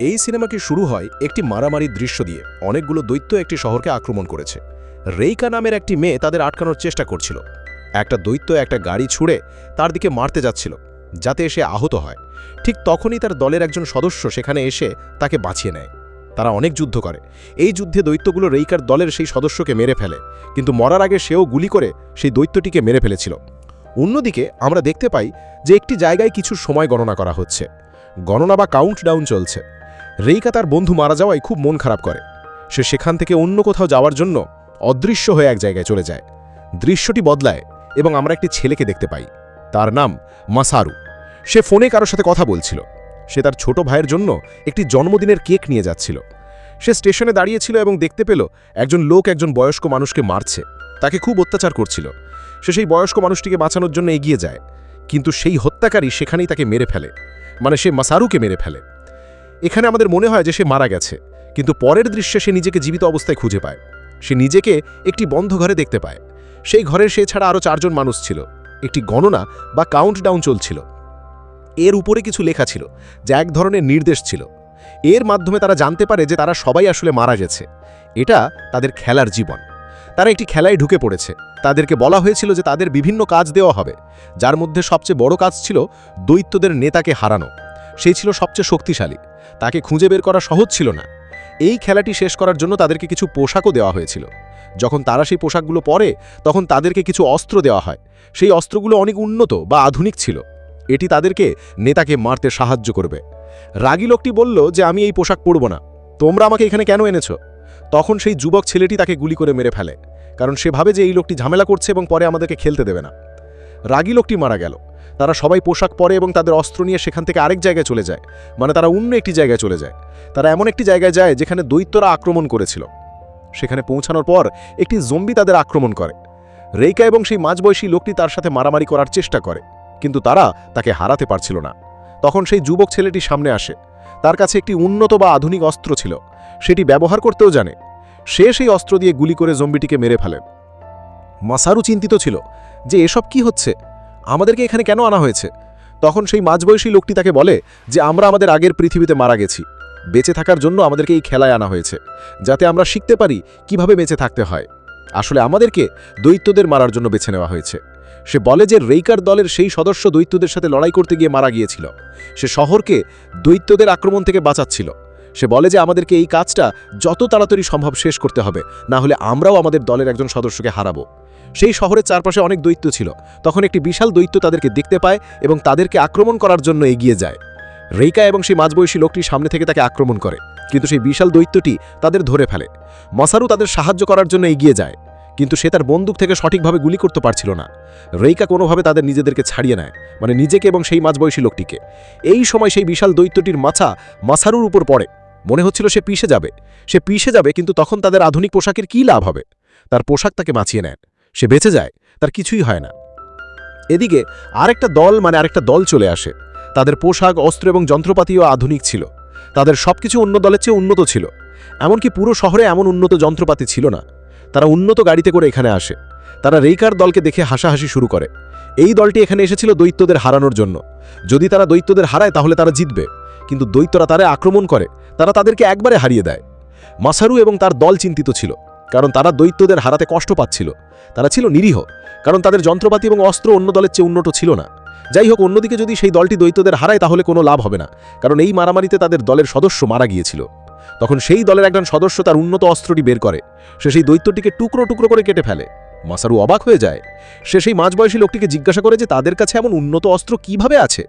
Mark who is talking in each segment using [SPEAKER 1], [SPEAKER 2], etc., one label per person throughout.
[SPEAKER 1] এই সিনেমাটি শুরু হয় একটি মারামারির দৃশ্য দিয়ে। অনেকগুলো দৈত্য একটি শহরকে আক্রমণ করেছে। রেইকা নামের একটি মেয়ে তাদের আটকানোর চেষ্টা করছিল। একটা দৈত্য একটা গাড়ি ছুঁড়ে তার দিকে মারতে যাচ্ছিল, যাতে এসে আহত হয়। ঠিক তখনই তার দলের একজন সদস্য সেখানে এসে তাকে বাঁচিয়ে নেয়। তারা অনেক যুদ্ধ করে। এই যুদ্ধে দৈত্যগুলো রেইকার দলের সেই সদস্যকে মেরে ফেলে, কিন্তু মরার আগে সেও গুলি করে সেই দৈত্যটিকে মেরে ফেলেছিল। অন্যদিকে আমরা দেখতে পাই যে একটি জায়গায় কিছু সময় গণনা করা হচ্ছে। গণনা বা কাউন্ট ডাউন চলছে। রেইকা তার বন্ধু মারা যাওয়ায় খুব মন খারাপ করে। সে সেখান থেকে অন্য কোথাও যাওয়ার জন্য অদৃশ্য হয়ে এক জায়গায় চলে যায়। দৃশ্যটি বদলায় এবং আমরা একটি ছেলেকে দেখতে পাই। তার নাম মাসারু। সে ফোনে কারোর সাথে কথা বলছিল। সে তার ছোট ভাইয়ের জন্য একটি জন্মদিনের কেক নিয়ে যাচ্ছিল। সে স্টেশনে দাঁড়িয়েছিল এবং দেখতে পেল একজন লোক একজন বয়স্ক মানুষকে মারছে। তাকে খুব অত্যাচার করছিল। সে সেই বয়স্ক মানুষটিকে বাঁচানোর জন্য এগিয়ে যায়। কিন্তু সেই হত্যাকারী সেখানেই তাকে মেরে ফেলে। মানে সে মাসারুকে মেরে ফেলে। এখানে আমাদের মনে হয় যে সে মারা গেছে, কিন্তু পরের দৃশ্যে সে নিজেকে জীবিত অবস্থায় খুঁজে পায়। সে নিজেকে একটি বন্ধ ঘরে দেখতে পায়। সেই ঘরের সে ছাড়া আরও চারজন মানুষ ছিল। একটি গণনা বা কাউন্ট ডাউন চলছিল। এর উপরে কিছু লেখা ছিল, যা এক ধরনের নির্দেশ ছিল। এর মাধ্যমে তারা জানতে পারে যে তারা সবাই আসলে মারা গেছে। এটা তাদের খেলার জীবন। তারা একটি খেলায় ঢুকে পড়েছে। তাদেরকে বলা হয়েছিল যে তাদের বিভিন্ন কাজ দেওয়া হবে। যার মধ্যে সবচেয়ে বড় কাজ ছিল দৈত্যদের নেতাকে হারানো। সেই ছিল সবচেয়ে শক্তিশালী। তাকে খুঁজে বের করা সহজ ছিল না। এই খেলাটি শেষ করার জন্য তাদেরকে কিছু পোশাকও দেওয়া হয়েছিল। যখন তারা সেই পোশাকগুলো পরে, তখন তাদেরকে কিছু অস্ত্র দেওয়া হয়। সেই অস্ত্রগুলো অনেক উন্নত বা আধুনিক ছিল। এটি তাদেরকে নেতাকে মারতে সাহায্য করবে। রাগী লোকটি বলল যে, আমি এই পোশাক পরব না। তোমরা আমাকে এখানে কেন এনেছো? তখন সেই যুবক ছেলেটি তাকে গুলি করে মেরে ফেলে। কারণ সে ভাবে যে, এই লোকটি ঝামেলা করছে এবং পরে আমাদেরকে খেলতে দেবে না। রাগী লোকটি মারা গেল। তারা সবাই পোশাক পরে এবং তাদের অস্ত্র নিয়ে সেখান থেকে আরেক জায়গায় চলে যায়। মানে তারা অন্য একটি জায়গায় চলে যায়। তারা এমন একটি জায়গায় যায় যেখানে দৈত্যরা আক্রমণ করেছিল। সেখানে পৌঁছানোর পর একটি জম্বি তাদের আক্রমণ করে। রেইকা এবং সেই মাঝবয়সী লোকটি তার সাথে মারামারি করার চেষ্টা করে, কিন্তু তারা তাকে হারাতে পারছিল না। তখন সেই যুবক ছেলেটি সামনে আসে। তার কাছে একটি উন্নত বা আধুনিক অস্ত্র ছিল। সেটি ব্যবহার করতেও জানে। সে সেই অস্ত্র দিয়ে গুলি করে জম্বিটিকে মেরে ফেলে। মাসারু চিন্তিত ছিল যে এসব কি হচ্ছে? আমাদেরকে এখানে কেন আনা হয়েছে? তখন সেই মাঝবয়সী লোকটি তাকে বলে যে, আমরা আমাদের আগের পৃথিবীতে মারা গেছি। বেঁচে থাকার জন্য আমাদেরকে এই খেলায় আনা হয়েছে, যাতে আমরা শিখতে পারি কীভাবে বেঁচে থাকতে হয়। আসলে আমাদেরকে দৈত্যদের মারার জন্য বেছে নেওয়া হয়েছে। সে বলে যে, রেইকার দলের সেই সদস্য দৈত্যদের সাথে লড়াই করতে গিয়ে মারা গিয়েছিল। সে শহরকে দৈত্যদের আক্রমণ থেকে বাঁচাচ্ছিল। সে বলে যে আমাদেরকে এই কাজটা যত তাড়াতাড়ি সম্ভব শেষ করতে হবে, না হলে আমরাও আমাদের দলের একজন সদস্যকে হারাবো। সেই শহরের চারপাশে অনেক দৈত্য ছিল। তখন একটি বিশাল দৈত্য তাদেরকে দেখতে পায় এবং তাদেরকে আক্রমণ করার জন্য এগিয়ে যায়। রেইকা এবং সেই মাঝবয়সী লোকটি সামনে থেকে তাকে আক্রমণ করে, কিন্তু সেই বিশাল দৈত্যটি তাদের ধরে ফেলে। মাসারু তাদের সাহায্য করার জন্য এগিয়ে যায়, কিন্তু সে তার বন্দুক থেকে সঠিকভাবে গুলি করতে পারছিল না। রেইকা কোনোভাবে তাদের নিজেদেরকে ছাড়িয়ে নেয় মানে নিজেকে এবং সেই মাঝবয়সী লোকটিকে। এই সময় সেই বিশাল দৈত্যটির মাছা মাসারুর উপর পড়ে। মনে হচ্ছিল সে পিষে যাবে। সে পিষে যাবে কিন্তু তখন তাদের আধুনিক পোশাকের কী লাভ হবে? তার পোশাক তাকে বাঁচিয়ে নেয় সে বেঁচে যায়, তার কিছুই হয় না। এদিকে আরেকটা দল মানে আরেকটা দল চলে আসে। তাদের পোশাক, অস্ত্র এবং যন্ত্রপাতিও আধুনিক ছিল। তাদের সবকিছু অন্য দলের চেয়ে উন্নত ছিল। এমনকি পুরো শহরে এমন উন্নত যন্ত্রপাতি ছিল না। তারা উন্নত গাড়িতে করে এখানে আসে। তারা রেইকার দলকে দেখে হাসাহাসি শুরু করে। এই দলটি এখানে এসেছিল দৈত্যদের হারানোর জন্য। যদি তারা দৈত্যদের হারায় তাহলে তারা জিতবে। কিন্তু দৈত্যরা তারা আক্রমণ করে, তারা তাদেরকে একবারে হারিয়ে দেয়। মাসারু এবং তার দল চিন্তিত ছিল, কারণ তারা দৈত্যদের হারাতে কষ্ট পাচ্ছিল। তারা ছিল নিরীহ, কারণ তাদের যন্ত্রপাতি এবং অস্ত্র অন্য দলের চেয়ে উন্নত ছিল না। যাই হোক, অন্যদিকে যদি সেই দলটি দৈত্যদের হারায়, তাহলে কোনো লাভ হবে না, কারণ এই মারামারিতে তাদের দলের সদস্য মারা গিয়েছিল। তখন সেই দলের একজন সদস্য তার উন্নত অস্ত্রটি বের করে, সে সেই দৈত্যটিকে টুকরো টুকরো করে কেটে ফেলে। মাসারু অবাক হয়ে যায়, সে সেই মাঝবয়সী লোকটিকে জিজ্ঞাসা করে যে তাদের কাছে এমন উন্নত অস্ত্র কীভাবে আছে?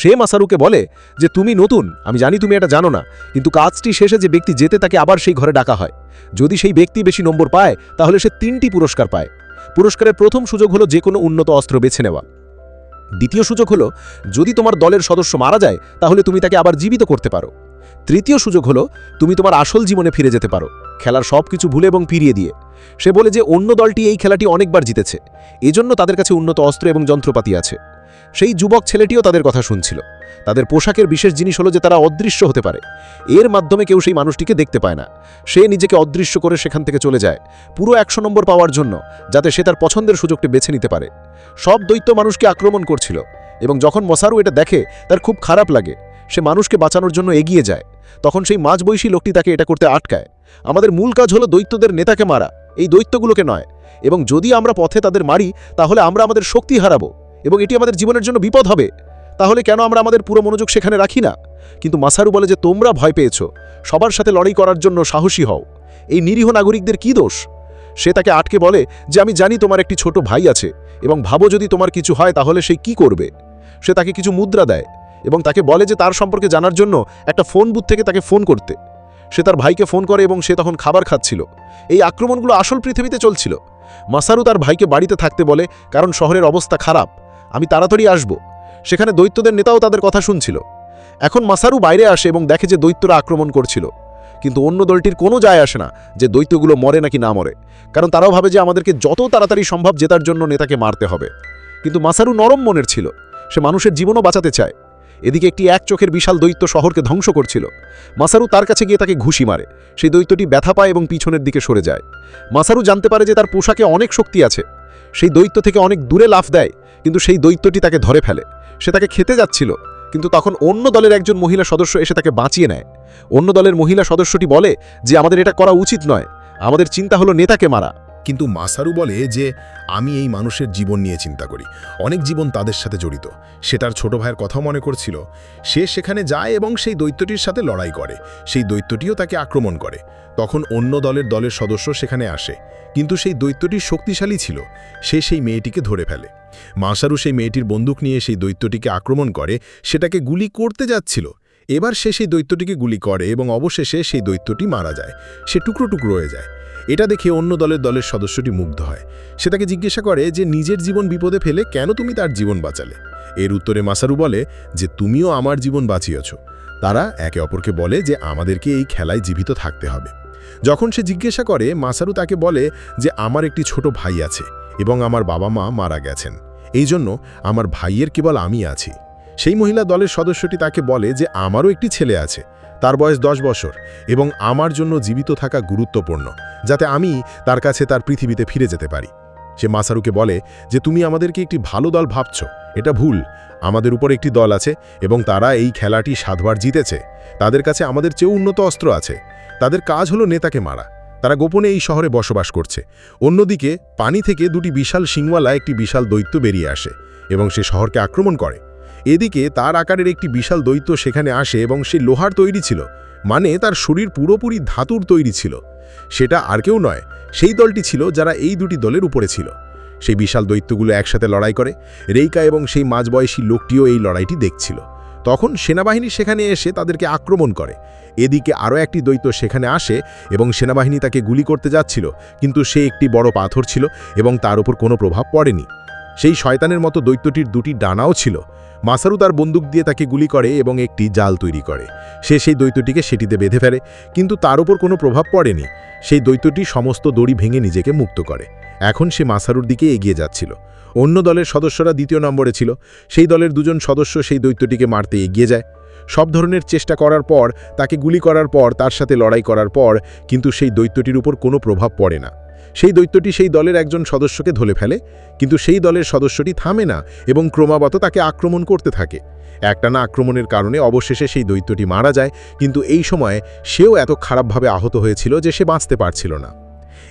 [SPEAKER 1] সে মাসারুকে বলে যে, তুমি নতুন, আমি জানি তুমি এটা জানো না, কিন্তু কাজটি শেষে যে ব্যক্তি যেতে তাকে আবার সেই ঘরে ডাকা হয়। যদি সেই ব্যক্তি বেশি নম্বর পায়, তাহলে সে তিনটি পুরস্কার পায়। পুরস্কারের প্রথম সুযোগ হলো যে কোনো উন্নত অস্ত্র বেছে নেওয়া। দ্বিতীয় সুযোগ হলো, যদি তোমার দলের সদস্য মারা যায়, তাহলে তুমি তাকে আবার জীবিত করতে পারো। তৃতীয় সুযোগ হলো, তুমি তোমার আসল জীবনে ফিরে যেতে পারো, খেলার সব কিছু ভুলে এবং ফিরিয়ে দিয়ে। সে বলে যে, অন্য দলটি এই খেলাটি অনেকবার জিতেছে। এজন্য তাদের কাছে উন্নত অস্ত্র এবং যন্ত্রপাতি আছে। সেই যুবক ছেলেটিও তাদের কথা শুনছিল। তাদের পোশাকের বিশেষ জিনিস হলো যে তারা অদৃশ্য হতে পারে। এর মাধ্যমে কেউ সেই মানুষটিকে দেখতে পায় না। সে নিজেকে অদৃশ্য করে সেখান থেকে চলে যায়, পুরো একশো নম্বর পাওয়ার জন্য, যাতে সে তার পছন্দের সুযোগটি বেছে নিতে পারে। সব দৈত্য মানুষকে আক্রমণ করছিল এবং যখন মশারু এটা দেখে, তার খুব খারাপ লাগে। সে মানুষকে বাঁচানোর জন্য এগিয়ে যায়। তখন সেই মাঝবয়সী লোকটি তাকে এটা করতে আটকায়। আমাদের মূল কাজ হলো দৈত্যদের নেতাকে মারা। এই দৈত্যগুলোকে নয়। এবং যদি আমরা পথে তাদের মারি, তাহলে আমরা আমাদের শক্তি হারাবো। এবং এটি আমাদের জীবনের জন্য বিপদ হবে। তাহলে কেন আমরা আমাদের পুরো মনোযোগ সেখানে রাখি না? কিন্তু মাসারু বলে যে, তোমরা ভয় পেয়েছ। সবার সাথে লড়াই করার জন্য সাহসী হও। এই নিরীহ নাগরিকদের কি দোষ? সে তাকে আটকে বলে যে, আমি জানি তোমার একটি ছোট ভাই আছে এবং ভাবো যদি তোমার কিছু হয় তাহলে সে কি করবে? সে তাকে কিছু মুদ্রা দেয় এবং তাকে বলে যে, তার সম্পর্কে জানার জন্য একটা ফোন বুথ থেকে তাকে ফোন করতে। সে তার ভাইকে ফোন করে এবং সে তখন খাবার খাচ্ছিল। এই আক্রমণগুলো আসল পৃথিবীতে চলছিল। মাসারু তার ভাইকে বাড়িতে থাকতে বলে, কারণ শহরের অবস্থা খারাপ। আমি তাড়াতাড়ি আসব। সেখানে দৈত্যদের নেতাও তাদের কথা শুনছিল। এখন মাসারু বাইরে আসে এবং দেখে যে দৈত্যরা আক্রমণ করছিল। কিন্তু অন্য দলটির কোনো যায় আসে না যে দৈত্যগুলো মরে নাকি না মরে। কারণ তারাও ভাবে যে আমাদেরকে যত তাড়াতাড়ি সম্ভব জেতার জন্য নেতাকে মারতে হবে। কিন্তু মাসারু নরম মনের ছিল। সে মানুষের জীবনও বাঁচাতে চায়। এদিকে একটি এক চোখের বিশাল দৈত্য শহরকে ধ্বংস করছিল। মাসারু তার কাছে গিয়ে তাকে ঘুষি মারে। সেই দৈত্যটি ব্যথা পায় এবং পিছনের দিকে সরে যায়। মাসারু জানতে পারে যে তার পোশাকে অনেক শক্তি আছে। সেই দৈত্য থেকে অনেক দূরে লাফ দেয়, কিন্তু সেই দৈত্যটি তাকে ধরে ফেলে। সে তাকে খেতে যাচ্ছিল, কিন্তু তখন অন্য দলের একজন মহিলা সদস্য এসে তাকে বাঁচিয়ে নেয়। অন্য দলের মহিলা সদস্যটি বলে যে, আমাদের এটা করা উচিত নয়। আমাদের চিন্তা হলো নেতাকে মারা।
[SPEAKER 2] কিন্তু মাসারু বলে যে, আমি এই মানুষের জীবন নিয়ে চিন্তা করি। অনেক জীবন তাদের সাথে জড়িত। সে তার ছোট ভাইয়ের কথা মনে করছিল। সে সেখানে যায় এবং সেই দৈত্যটির সাথে লড়াই করে। সেই দৈত্যটিও তাকে আক্রমণ করে। তখন অন্য দলের দলের সদস্য সেখানে আসে। কিন্তু সেই দৈত্যটি শক্তিশালী ছিল। সে সেই মেয়েটিকে ধরে ফেলে। মাসারু সেই মেয়েটির বন্দুক নিয়ে সেই দৈত্যটিকে আক্রমণ করে। সেটাকে গুলি করতে যাচ্ছিল। এবার সে সেই দৈত্যটিকে গুলি করে এবং অবশেষে সেই দৈত্যটি মারা যায়। সে টুকরো টুকরো হয়ে যায়। এটা দেখে অন্য দলের দলের সদস্যটি মুগ্ধ হয়। সে তাকে জিজ্ঞাসা করে যে, নিজের জীবন বিপদে ফেলে কেন তুমি তার জীবন বাঁচালে? এর উত্তরে মাসারু বলে যে, তুমিও আমার জীবন বাঁচিয়েছ। তারা একে অপরকে বলে যে, আমাদেরকে এই খেলায় জীবিত থাকতে হবে। যখন সে জিজ্ঞাসা করে, মাসারু তাকে বলে যে, আমার একটি ছোট ভাই আছে এবং আমার বাবা মা মারা গেছেন। এই জন্য আমার ভাইয়ের কেবল আমি আছি। সেই মহিলা দলের সদস্যটি তাকে বলে যে আমারও একটি ছেলে আছে, তার বয়স দশ বছর এবং আমার জন্য জীবিত থাকা গুরুত্বপূর্ণ, যাতে আমি তার কাছে তার পৃথিবীতে ফিরে যেতে পারি। সে মাসারুকে বলে যে, তুমি আমাদেরকে একটি ভালো দল ভাবছ, এটা ভুল। আমাদের উপর একটি দল আছে এবং তারা এই খেলাটি সাতবার জিতেছে। তাদের কাছে আমাদের চেয়েও উন্নত অস্ত্র আছে। তাদের কাজ হলো নেতাকে মারা। তারা গোপনে এই শহরে বসবাস করছে। অন্যদিকে পানি থেকে দুটি বিশাল সিংওয়ালা একটি বিশাল দৈত্য বেরিয়ে আসে এবং সে শহরকে আক্রমণ করে। এদিকে তার আকারের একটি বিশাল দৈত্য সেখানে আসে এবং সে লোহার তৈরি ছিল মানে তার শরীর পুরোপুরি ধাতুর তৈরি ছিল। সেটা আর কেউ নয়, সেই দলটি ছিল যারা এই দুটি দলের উপরে ছিল। সেই বিশাল দৈত্যগুলো একসাথে লড়াই করে, রেইকা এবং সেই মাঝবয়সী লোকটিও এই লড়াইটি দেখছিল। তখন সেনাবাহিনী সেখানে এসে তাদেরকে আক্রমণ করে। এদিকে আরও একটি দৈত্য সেখানে আসে এবং সেনাবাহিনী তাকে গুলি করতে যাচ্ছিল, কিন্তু সে একটি বড় পাথর ছিল এবং তার উপর কোনো প্রভাব পড়েনি। সেই শয়তানের মতো দৈত্যটির দুটি ডানাও ছিল। মাসারু তার বন্দুক দিয়ে তাকে গুলি করে এবং একটি জাল তৈরি করে। সে সেই দৈত্যটিকে সেটিতে বেঁধে ফেলে, কিন্তু তার উপর কোনো প্রভাব পড়েনি। সেই দৈত্যটি সমস্ত দড়ি ভেঙে নিজেকে মুক্ত করে। এখন সে মাসারুর দিকে এগিয়ে যাচ্ছিল। অন্য দলের সদস্যরা দ্বিতীয় নম্বরে ছিল। সেই দলের দুজন সদস্য সেই দৈত্যটিকে মারতে এগিয়ে যায়। সব ধরনের চেষ্টা করার পর, তাকে গুলি করার পর, তার সাথে লড়াই করার পর, কিন্তু সেই দৈত্যটির উপর কোনো প্রভাব পড়ে না। সেই দৈত্যটি সেই দলের একজন সদস্যকে ধলে ফেলে, কিন্তু সেই দলের সদস্যটি থামে না এবং ক্রমাগত তাকে আক্রমণ করতে থাকে। একটানা আক্রমণের কারণে অবশেষে সেই দৈত্যটি মারা যায়, কিন্তু এই সময়ে সেও এত খারাপভাবে আহত হয়েছিল যে সে বাঁচতে পারছিল না।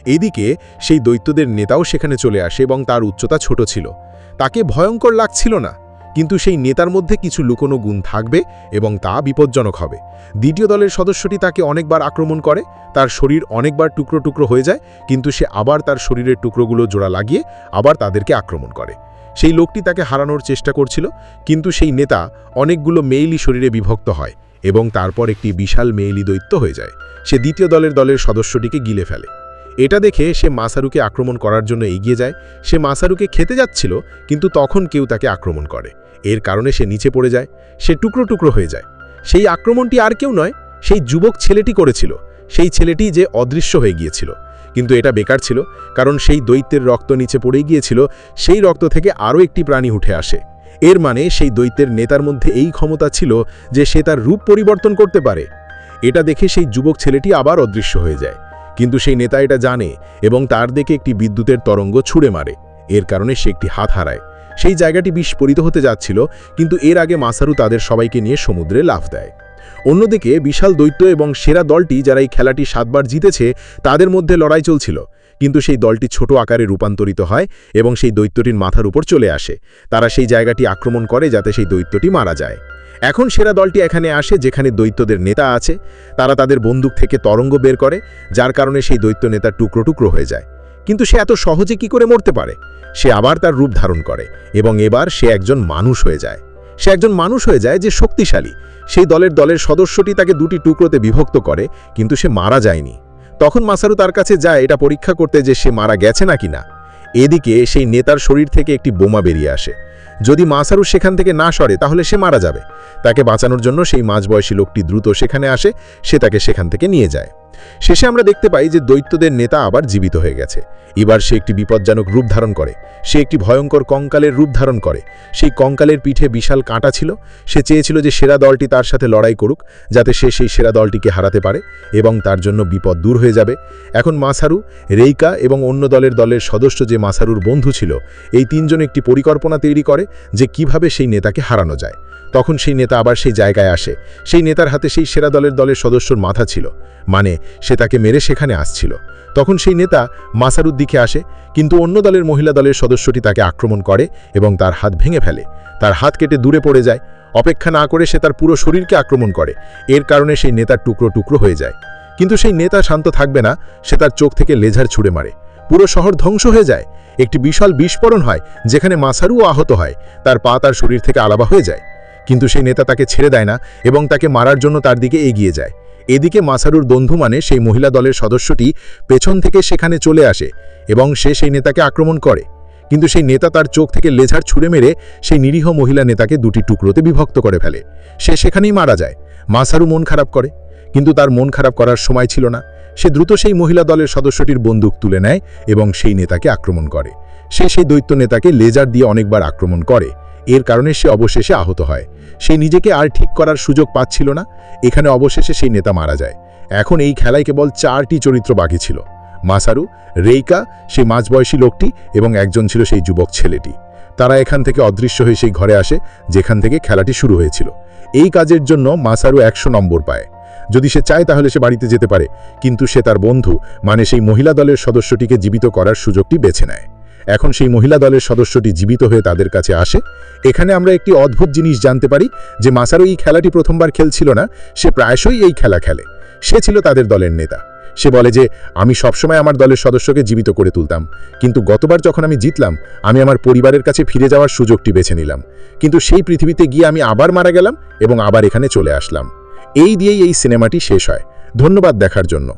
[SPEAKER 2] এদিকে সেই দৈত্যদের নেতাও সেখানে চলে আসে এবং তার উচ্চতা ছোট ছিল। তাকে ভয়ঙ্কর লাগছিল না। কিন্তু সেই নেতার মধ্যে কিছু লুকোনো গুণ থাকবে এবং তা বিপজ্জনক হবে। দ্বিতীয় দলের সদস্যটি তাকে অনেকবার আক্রমণ করে, তার শরীর অনেকবার টুকরো টুকরো হয়ে যায়, কিন্তু সে আবার তার শরীরের টুকরোগুলো জোড়া লাগিয়ে আবার তাদেরকে আক্রমণ করে। সেই লোকটি তাকে হারানোর চেষ্টা করছিল, কিন্তু সেই নেতা অনেকগুলো মেইলি শরীরে বিভক্ত হয় এবং তারপর একটি বিশাল মেইলি দৈত্য হয়ে যায়। সে দ্বিতীয় দলের দলের সদস্যটিকে গিলে ফেলে। এটা দেখে সে মাসারুকে আক্রমণ করার জন্য এগিয়ে যায়। সে মাসারুকে খেতে যাচ্ছিল, কিন্তু তখন কেউ তাকে আক্রমণ করে। এর কারণে সে নিচে পড়ে যায়, সে টুকরো টুকরো হয়ে যায়। সেই আক্রমণটি আর কেউ নয়, সেই যুবক ছেলেটি করেছিল। সেই ছেলেটি যে অদৃশ্য হয়ে গিয়েছিল। কিন্তু এটা বেকার ছিল, কারণ সেই দৈত্যের রক্ত নিচে পড়ে গিয়েছিল, সেই রক্ত থেকে আরও একটি প্রাণী উঠে আসে। এর মানে সেই দৈত্যের নেতার মধ্যে এই ক্ষমতা ছিল যে সে তার রূপ পরিবর্তন করতে পারে। এটা দেখে সেই যুবক ছেলেটি আবার অদৃশ্য হয়ে যায়। কিন্তু সেই নেতা এটা জানে এবং তার দিকে একটি বিদ্যুতের তরঙ্গ ছুড়ে মারে। এর কারণে সে একটি হাত হারায়। সেই জায়গাটি বিস্ফোরিত হতে যাচ্ছিল, কিন্তু এর আগে মাসারু তাদের সবাইকে নিয়ে সমুদ্রে লাফ দেয়। অন্যদিকে বিশাল দৈত্য এবং সেরা দলটি যারা এই খেলাটি সাতবার জিতেছে, তাদের মধ্যে লড়াই চলছিল। কিন্তু সেই দলটি ছোট আকারে রূপান্তরিত হয় এবং সেই দৈত্যটির মাথার উপর চলে আসে। তারা সেই জায়গাটি আক্রমণ করে যাতে সেই দৈত্যটি মারা যায়। এখন সেরা দলটি এখানে আসে যেখানে দৈত্যদের নেতা আছে। তারা তাদের বন্দুক থেকে তরঙ্গ বের করে, যার কারণে সেই দৈত্য নেতা টুকরো টুকরো হয়ে যায়। কিন্তু সে এত সহজে কি করে মরতে পারে? সে আবার তার রূপ ধারণ করে এবং এবার সে একজন মানুষ হয়ে যায়। সে একজন মানুষ হয়ে যায় যে শক্তিশালী। সেই দলের দলের সদস্যটি তাকে দুটি টুকরোতে বিভক্ত করে, কিন্তু সে মারা যায়নি। তখন মাসারু তার কাছে যায়, এটা পরীক্ষা করতে যে সে মারা গেছে নাকি না। এদিকে সেই নেতার শরীর থেকে একটি বোমা বেরিয়ে আসে। যদি মাসারু সেখান থেকে না সরে, তাহলে সে মারা যাবে। তাকে বাঁচানোর জন্য সেই মাঝবয়সী লোকটি দ্রুত সেখানে আসে, সে তাকে সেখান থেকে নিয়ে যায়। শেষে আমরা দেখতে পাই যে দৈত্যদের নেতা আবার জীবিত হয়ে গেছে। এবার সে একটি বিপজ্জনক রূপ ধারণ করে। সে একটি ভয়ঙ্কর কঙ্কালের রূপ ধারণ করে। সেই কঙ্কালের পিঠে বিশাল কাঁটা ছিল। সে চেয়েছিল যে সেরা দলটি তার সাথে লড়াই করুক, যাতে সে সেই সেরা দলটিকে হারাতে পারে এবং তার জন্য বিপদ দূর হয়ে যাবে। এখন মাসারু রেইকা এবং অন্য দলের দলের সদস্য যে মাসারুর বন্ধু ছিল, এই তিনজন একটি পরিকল্পনা তৈরি করে যে কীভাবে সেই নেতাকে হারানো যায়। তখন সেই নেতা আবার সেই জায়গায় আসে। সেই নেতার হাতে সেই সেরা দলের দলের সদস্যর মাথা ছিল। মানে সে তাকে মেরে সেখানে আসছিল। তখন সেই নেতা মাসারুর দিকে আসে, কিন্তু অন্য দলের মহিলা দলের সদস্যটি তাকে আক্রমণ করে এবং তার হাত ভেঙে ফেলে। তার হাত কেটে দূরে পড়ে যায়। অপেক্ষা না করে সে তার পুরো শরীরকে আক্রমণ করে। এর কারণে সেই নেতার টুকরো টুকরো হয়ে যায়। কিন্তু সেই নেতা শান্ত থাকবে না, সে তার চোখ থেকে লেজার ছুড়ে মারে। পুরো শহর ধ্বংস হয়ে যায়। একটি বিশাল বিস্ফোরণ হয়, যেখানে মাসারুও আহত হয়। তার পা তার শরীর থেকে আলাবা হয়ে যায়। কিন্তু সেই নেতা তাকে ছেড়ে দেয় না এবং তাকে মারার জন্য তার দিকে এগিয়ে যায়। এদিকে মাসারুর বন্ধু মানে সেই মহিলা দলের সদস্যটি পেছন থেকে সেখানে চলে আসে এবং সে সেই নেতাকে আক্রমণ করে। কিন্তু সেই নেতা তার চোখ থেকে লেজার ছুঁড়ে মেরে সেই নিরীহ মহিলা নেতাকে দুটি টুকরোতে বিভক্ত করে ফেলে। সে সেখানেই মারা যায়। মাসারু মন খারাপ করে। কিন্তু তার মন খারাপ করার সময় ছিল না। সে দ্রুত সেই মহিলা দলের সদস্যটির বন্দুক তুলে নেয় এবং সেই নেতাকে আক্রমণ করে। সে সেই দৈত্য নেতাকে লেজার দিয়ে অনেকবার আক্রমণ করে। এর কারণে সে অবশেষে আহত হয়। সে নিজেকে আর ঠিক করার সুযোগ পাচ্ছিল না। এখানে অবশেষে সেই নেতা মারা যায়। এখন এই খেলায় কেবল চারটি চরিত্র বাকি ছিল। মাসারু, রেইকা, সেই মাঝবয়সী লোকটি এবং একজন ছিল সেই যুবক ছেলেটি। তারা এখান থেকে অদৃশ্য হয়ে সেই ঘরে আসে, যেখান থেকে খেলাটি শুরু হয়েছিল। এই কাজের জন্য মাসারু একশো নম্বর পায়। যদি সে চায় তাহলে সে বাড়িতে যেতে পারে, কিন্তু সে তার বন্ধু মানে সেই মহিলা দলের সদস্যটিকে জীবিত করার সুযোগটি বেছে নেয়। এখন সেই মহিলা দলের সদস্যটি জীবিত হয়ে তাদের কাছে আসে। এখানে আমরা একটি অদ্ভুত জিনিস জানতে পারি যে মাসারু এই খেলাটি প্রথমবার খেলছিল না, সে প্রায়শই এই খেলা খেলে। সে ছিল তাদের দলের নেতা। সে বলে যে, আমি সবসময় আমার দলের সদস্যকে জীবিত করে তুলতাম। কিন্তু গতবার যখন আমি জিতলাম, আমি আমার পরিবারের কাছে ফিরে যাওয়ার সুযোগটি বেছে নিলাম। কিন্তু সেই পৃথিবীতে গিয়ে আমি আবার মারা গেলাম এবং আবার এখানে চলে আসলাম। এই দিয়েই এই সিনেমাটি শেষ হয়। ধন্যবাদ দেখার জন্য।